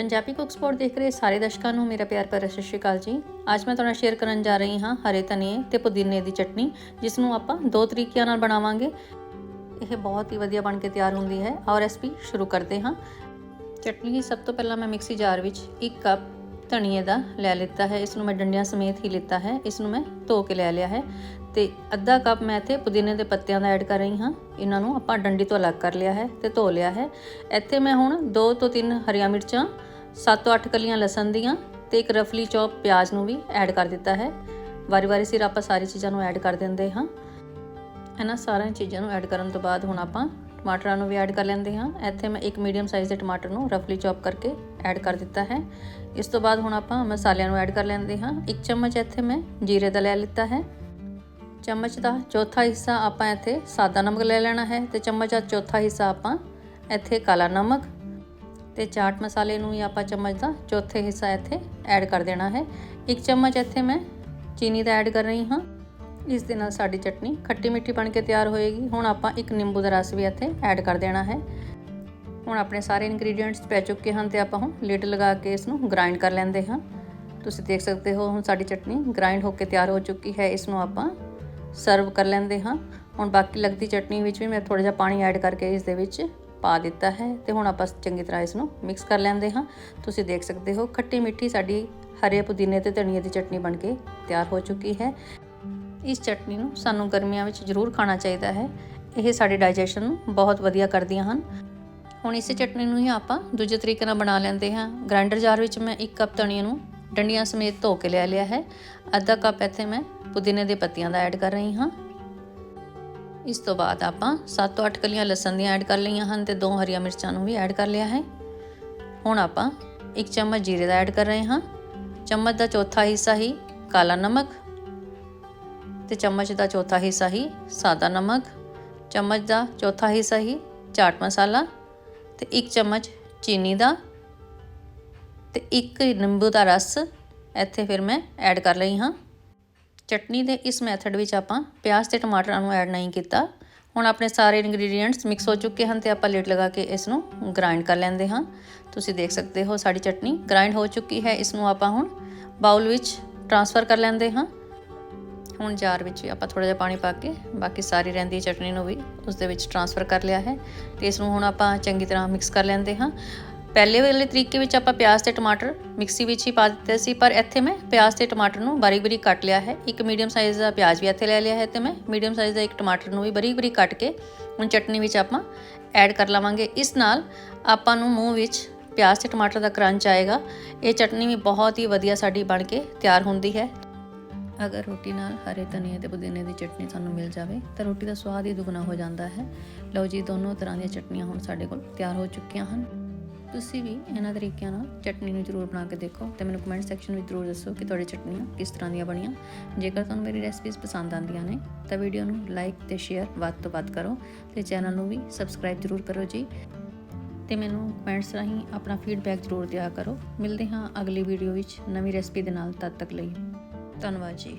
Punjabi cook support ਦੇਖ ਰਹੇ ਸਾਰੇ ਦਰਸ਼ਕਾਂ ਨੂੰ ਮੇਰਾ ਪਿਆਰ ਭਰਾ ਸਤਿ ਸ਼੍ਰੀ ਅਕਾਲ ਜੀ। ਅੱਜ ਮੈਂ ਤੁਹਾਡੇ ਸ਼ੇਅਰ ਕਰਨ ਜਾ ਰਹੀ ਹਾਂ ਹਰੇ ਧਨੀਏ ਤੇ ਪੁਦੀਨੇ ਦੀ ਚਟਨੀ, ਜਿਸ ਨੂੰ ਆਪਾਂ ਦੋ ਤਰੀਕਿਆਂ ਨਾਲ ਬਣਾਵਾਂਗੇ। ਇਹ ਬਹੁਤ ਹੀ ਵਧੀਆ ਬਣ ਕੇ ਤਿਆਰ ਹੁੰਦੀ ਹੈ। ਆਓ ਰੈਸਪੀ ਸ਼ੁਰੂ ਕਰਦੇ ਹਾਂ। ਚਟਨੀ ਲਈ ਸਭ ਤੋਂ ਪਹਿਲਾਂ ਮੈਂ ਮਿਕਸੀ ਜਾਰ ਵਿੱਚ 1 ਕੱਪ ਧਨੀਏ ਦਾ ਲੈ ਲਿੱਤਾ ਹੈ। ਇਸ ਨੂੰ ਮੈਂ ਡੰਡਿਆਂ ਸਮੇਤ ਹੀ ਲਿੱਤਾ ਹੈ। ਇਸ ਨੂੰ ਮੈਂ ਧੋ ਕੇ ਲੈ ਲਿਆ ਹੈ। ਤੇ ਅੱਧਾ ਕੱਪ ਮੈਂ ਇੱਥੇ ਪੁਦੀਨੇ ਦੇ ਪੱਤਿਆਂ ਦਾ ਐਡ ਕਰ ਰਹੀ ਹਾਂ। ਇਹਨਾਂ ਨੂੰ ਆਪਾਂ ਡੰਡੀ ਤੋਂ ਅਲੱਗ ਕਰ ਲਿਆ ਹੈ ਤੇ ਧੋ ਲਿਆ ਹੈ। ਇੱਥੇ ਮੈਂ ਹੁਣ 2 ਤੋਂ 3 ਹਰੀਆਂ ਮਿਰਚਾਂ 7 ਤੋਂ 8 ਕਲੀਆਂ ਲਸਣ ਦੀਆਂ ਤੇ ਇੱਕ ਰਫਲੀ ਚੌਪ ਪਿਆਜ਼ ਨੂੰ ਵੀ ਐਡ ਕਰ ਦਿੱਤਾ ਹੈ। ਵਾਰੀ-ਵਾਰੀ ਸਿਰ ਆਪਾਂ ਸਾਰੀ ਚੀਜ਼ਾਂ ਨੂੰ ਐਡ ਕਰ ਦਿੰਦੇ ਹਾਂ। ਇਹਨਾਂ ਸਾਰੀਆਂ ਚੀਜ਼ਾਂ ਨੂੰ ਐਡ ਕਰਨ ਤੋਂ ਬਾਅਦ ਹੁਣ ਆਪਾਂ ਟਮਾਟਰਾਂ ਨੂੰ ਵੀ ਐਡ ਕਰ ਲੈਂਦੇ ਹਾਂ। ਇੱਥੇ ਮੈਂ ਇੱਕ ਮੀਡੀਅਮ ਸਾਈਜ਼ ਦੇ ਟਮਾਟਰ ਨੂੰ ਰਫਲੀ ਚੌਪ ਕਰਕੇ ਐਡ ਕਰ ਦਿੱਤਾ ਹੈ। ਇਸ ਤੋਂ ਬਾਅਦ ਹੁਣ ਆਪਾਂ ਮਸਾਲਿਆਂ ਨੂੰ ਐਡ ਕਰ ਲੈਂਦੇ ਹਾਂ। ਇੱਕ ਚਮਚ ਇੱਥੇ ਮੈਂ ਜੀਰੇ ਦਾ ਲੈ ਲਿੱਤਾ ਹੈ। ਚਮਚ ਦਾ ਚੌਥਾ ਹਿੱਸਾ ਆਪਾਂ ਇੱਥੇ ਸਾਦਾ ਨਮਕ ਲੈ ਲੈਣਾ ਹੈ ਤੇ ਚਮਚ ਦਾ ਚੌਥਾ ਹਿੱਸਾ ਆਪਾਂ ਇੱਥੇ ਕਾਲਾ ਨਮਕ ਤੇ ਚਾਟ ਮਸਾਲੇ ਨੂੰ ਵੀ ਆਪਾਂ ਚਮਚ ਦਾ ਚੌਥੇ ਹਿੱਸਾ ਇੱਥੇ ਐਡ ਕਰ ਦੇਣਾ ਹੈ। ਇੱਕ ਚਮਚ ਇੱਥੇ ਮੈਂ ਚੀਨੀ ਦਾ ਐਡ ਕਰ ਰਹੀ ਹਾਂ। ਇਸ ਦੇ ਨਾਲ ਸਾਡੀ ਚਟਨੀ ਖੱਟੀ ਮਿੱਠੀ ਬਣ ਕੇ ਤਿਆਰ ਹੋਏਗੀ। ਹੁਣ ਆਪਾਂ ਇੱਕ ਨਿੰਬੂ ਦਾ ਰਸ ਵੀ ਇੱਥੇ ਐਡ ਕਰ ਦੇਣਾ ਹੈ। ਹੁਣ ਆਪਣੇ ਸਾਰੇ ਇਨਗਰੀਡੀਅੰਟਸ ਪੈ ਚੁੱਕੇ ਹਨ ਤੇ ਆਪਾਂ ਹੁਣ ਲਿਡ ਲਗਾ ਕੇ ਇਸ ਨੂੰ ਗ੍ਰਾਈਂਡ ਕਰ ਲੈਂਦੇ ਹਾਂ। ਤੁਸੀਂ ਦੇਖ ਸਕਦੇ ਹੋ, ਹੁਣ ਸਾਡੀ ਚਟਨੀ ਗ੍ਰਾਈਂਡ ਹੋ ਕੇ ਤਿਆਰ ਹੋ ਚੁੱਕੀ ਹੈ। ਇਸ ਨੂੰ ਆਪਾਂ ਸਰਵ ਕਰ ਲੈਂਦੇ ਹਾਂ। ਹੁਣ ਬਾਕੀ ਲੱਗਦੀ ਚਟਨੀ ਵਿੱਚ ਵੀ ਮੈਂ ਥੋੜਾ ਜਿਹਾ ਪਾਣੀ ਐਡ ਕਰਕੇ ਇਸ ਦੇ ਵਿੱਚ ਪਾ ਦਿੱਤਾ ਹੈ ਤੇ ਹੁਣ ਆਪਾਂ ਚੰਗੀ ਤਰ੍ਹਾਂ ਇਸ ਨੂੰ ਮਿਕਸ ਕਰ ਲੈਂਦੇ ਹਾਂ। ਤੁਸੀਂ ਦੇਖ ਸਕਦੇ ਹੋ ਖੱਟੀ ਮਿੱਠੀ ਸਾਡੀ ਹਰੇ ਪੁਦੀਨੇ ਤੇ ਧਨੀਏ ਦੀ ਚਟਨੀ ਬਣ ਕੇ ਤਿਆਰ ਹੋ ਚੁੱਕੀ ਹੈ। ਇਸ ਚਟਨੀ ਨੂੰ ਸਾਨੂੰ ਗਰਮੀਆਂ ਵਿੱਚ ਜ਼ਰੂਰ ਖਾਣਾ ਚਾਹੀਦਾ ਹੈ। ਇਹ ਸਾਡੇ ਡਾਈਜੈਸ਼ਨ ਨੂੰ ਬਹੁਤ ਵਧੀਆ ਕਰਦੀਆਂ ਹਨ। ਹੁਣ ਇਸੇ ਚਟਨੀ ਨੂੰ ਹੀ ਆਪਾਂ ਦੂਜੇ ਤਰੀਕੇ ਨਾਲ ਬਣਾ ਲੈਂਦੇ ਹਾਂ। ਗ੍ਰਾਈਂਡਰ ਜਾਰ ਵਿੱਚ ਮੈਂ 1 ਕੱਪ ਧਨੀਏ ਨੂੰ ਡੰਡੀਆਂ ਸਮੇਤ ਧੋ ਕੇ ਲੈ ਲਿਆ ਹੈ। ਅੱਧਾ ਕੱਪ ਇੱਥੇ ਮੈਂ ਪੁਦੀਨੇ ਦੇ ਪੱਤੀਆਂ ਦਾ ਐਡ ਕਰ ਰਹੀ ਹਾਂ। ਇਸ ਤੋਂ ਬਾਅਦ ਆਪਾਂ 7 ਤੋਂ 8 ਕਲੀਆਂ ਲਸਣ ਦੀਆਂ ਐਡ ਕਰ ਲਈਆਂ ਹਨ ਤੇ ਦੋ ਹਰੀਆਂ ਮਿਰਚਾਂ ਨੂੰ ਵੀ ਐਡ ਕਰ ਲਿਆ ਹੈ। ਹੁਣ ਆਪਾਂ 1 ਚਮਚ ਜੀਰੇ ਦਾ ਐਡ ਕਰ ਰਹੇ ਹਾਂ। ਚਮਚ ਦਾ ਚੌਥਾ ਹਿੱਸਾ ਹੀ ਕਾਲਾ ਨਮਕ ਤੇ ਚਮਚ ਦਾ ਚੌਥਾ ਹਿੱਸਾ ਹੀ ਸਾਦਾ ਨਮਕ। ਚਮਚ ਦਾ ਚੌਥਾ ਹਿੱਸਾ ਹੀ ਚਾਟ ਮਸਾਲਾ ਤੇ 1 ਚਮਚ ਚੀਨੀ ਦਾ ਤੇ ਇੱਕ ਨਿੰਬੂ ਦਾ ਰਸ ਇੱਥੇ ਫਿਰ ਮੈਂ ਐਡ ਕਰ ਲਈ ਹਾਂ। ਚਟਨੀ ਦੇ ਇਸ ਮੈਥਡ ਵਿੱਚ ਆਪਾਂ ਪਿਆਜ਼ ਤੇ ਟਮਾਟਰਾਂ ਨੂੰ ਐਡ ਨਹੀਂ ਕੀਤਾ। ਹੁਣ ਆਪਣੇ ਸਾਰੇ ਇਨਗਰੀਡੀਅੰਟਸ ਮਿਕਸ ਹੋ ਚੁੱਕੇ ਹਨ ਤੇ ਆਪਾਂ ਲੇਟ ਲਗਾ ਕੇ ਇਸ ਨੂੰ ਗ੍ਰਾਈਂਡ ਕਰ ਲੈਂਦੇ ਹਾਂ। ਤੁਸੀਂ ਦੇਖ ਸਕਦੇ ਹੋ ਸਾਡੀ ਚਟਨੀ ਗ੍ਰਾਈਂਡ ਹੋ ਚੁੱਕੀ ਹੈ। ਇਸ ਨੂੰ ਆਪਾਂ ਹੁਣ ਬਾਉਲ ਵਿੱਚ ਟ੍ਰਾਂਸਫਰ ਕਰ ਲੈਂਦੇ ਹਾਂ। ਹੁਣ ਜਾਰ ਵਿੱਚ ਆਪਾਂ ਥੋੜਾ ਜਿਹਾ ਪਾਣੀ ਪਾ ਕੇ ਬਾਕੀ ਸਾਰੀ ਰਹਿੰਦੀ ਚਟਨੀ ਨੂੰ ਵੀ ਉਸ ਦੇ ਵਿੱਚ ਟ੍ਰਾਂਸਫਰ ਕਰ ਲਿਆ ਹੈ। ਤੇ ਇਸ ਨੂੰ ਹੁਣ ਆਪਾਂ ਚੰਗੀ ਤਰ੍ਹਾਂ ਮਿਕਸ ਕਰ ਲੈਂਦੇ ਹਾਂ। ਪਹਿਲੇ ਵਾਲੇ ਤਰੀਕੇ ਵਿੱਚ ਆਪਾਂ ਪਿਆਜ਼ ਤੇ ਟਮਾਟਰ ਮਿਕਸੀ ਵਿੱਚ ਹੀ ਪਾ ਦਿੱਤੇ ਸੀ, ਪਰ ਇੱਥੇ ਮੈਂ ਪਿਆਜ਼ ਤੇ ਟਮਾਟਰ ਨੂੰ ਬਾਰੀਕ ਬਾਰੀਕ ਕੱਟ ਲਿਆ ਹੈ। ਇੱਕ ਮੀਡੀਅਮ ਸਾਈਜ਼ ਦਾ ਪਿਆਜ਼ ਵੀ ਇੱਥੇ ਲੈ ਲਿਆ ਹੈ ਤੇ ਮੈਂ ਮੀਡੀਅਮ ਸਾਈਜ਼ ਦਾ ਇੱਕ ਟਮਾਟਰ ਨੂੰ ਵੀ ਬਾਰੀਕ ਬਾਰੀਕ ਕੱਟ ਕੇ ਹੁਣ ਚਟਨੀ ਵਿੱਚ ਆਪਾਂ ਐਡ ਕਰ ਲਵਾਂਗੇ। ਇਸ ਨਾਲ ਆਪਾਂ ਨੂੰ ਮੂੰਹ ਵਿੱਚ ਪਿਆਜ਼ ਤੇ ਟਮਾਟਰ ਦਾ ਕਰੰਚ ਆਏਗਾ। ਇਹ ਚਟਨੀ ਵੀ ਬਹੁਤ ਹੀ ਵਧੀਆ ਸਾਡੀ ਬਣ ਕੇ ਤਿਆਰ ਹੁੰਦੀ ਹੈ। ਅਗਰ ਰੋਟੀ ਨਾਲ ਹਰੇ ਧਨੀਏ ਤੇ ਪੁਦੀਨੇ ਦੀ ਚਟਨੀ ਸਾਨੂੰ ਮਿਲ ਜਾਵੇ, ਤਾਂ ਰੋਟੀ ਦਾ ਸਵਾਦ ਹੀ ਦੁੱਗਣਾ ਹੋ ਜਾਂਦਾ ਹੈ। ਲਓ ਜੀ, ਦੋਨੋਂ ਤਰ੍ਹਾਂ ਦੀਆਂ ਚਟਨੀਆਂ ਹੁਣ ਸਾਡੇ ਕੋਲ ਤਿਆਰ ਹੋ ਚੁੱਕੀਆਂ ਹਨ। ਤੁਸੀਂ ਵੀ ਇਹਨਾਂ ਤਰੀਕਿਆਂ ਨਾਲ ਚਟਨੀ ਨੂੰ ਜ਼ਰੂਰ ਬਣਾ ਕੇ ਦੇਖੋ ਤੇ ਮੈਨੂੰ ਕਮੈਂਟ ਸੈਕਸ਼ਨ ਵਿੱਚ ਜ਼ਰੂਰ ਦੱਸੋ ਕਿ ਤੁਹਾਡੇ ਚਟਨੀਆਂ ਕਿਸ ਤਰ੍ਹਾਂ ਦੀਆਂ ਬਣੀਆਂ। ਜੇਕਰ ਤੁਹਾਨੂੰ ਮੇਰੀ ਰੈਸਪੀਜ਼ ਪਸੰਦ ਆਉਂਦੀਆਂ ਨੇ, ਤਾਂ ਵੀਡੀਓ ਨੂੰ ਲਾਈਕ ਤੇ ਸ਼ੇਅਰ ਵੱਧ ਤੋਂ ਵੱਧ ਕਰੋ ਤੇ ਚੈਨਲ ਨੂੰ ਵੀ ਸਬਸਕ੍ਰਾਈਬ ਜ਼ਰੂਰ ਕਰੋ ਜੀ। ਤੇ ਮੈਨੂੰ ਕਮੈਂਟਸ ਰਾਹੀਂ ਆਪਣਾ ਫੀਡਬੈਕ ਜ਼ਰੂਰ ਦਿਆ ਕਰੋ। ਮਿਲਦੇ ਹਾਂ ਅਗਲੀ ਵੀਡੀਓ ਵਿੱਚ ਨਵੀਂ ਰੈਸਪੀ ਦੇ ਨਾਲ ਤਦ ਤੱਕ ਲਈ। ਧੰਨਵਾਦ ਜੀ।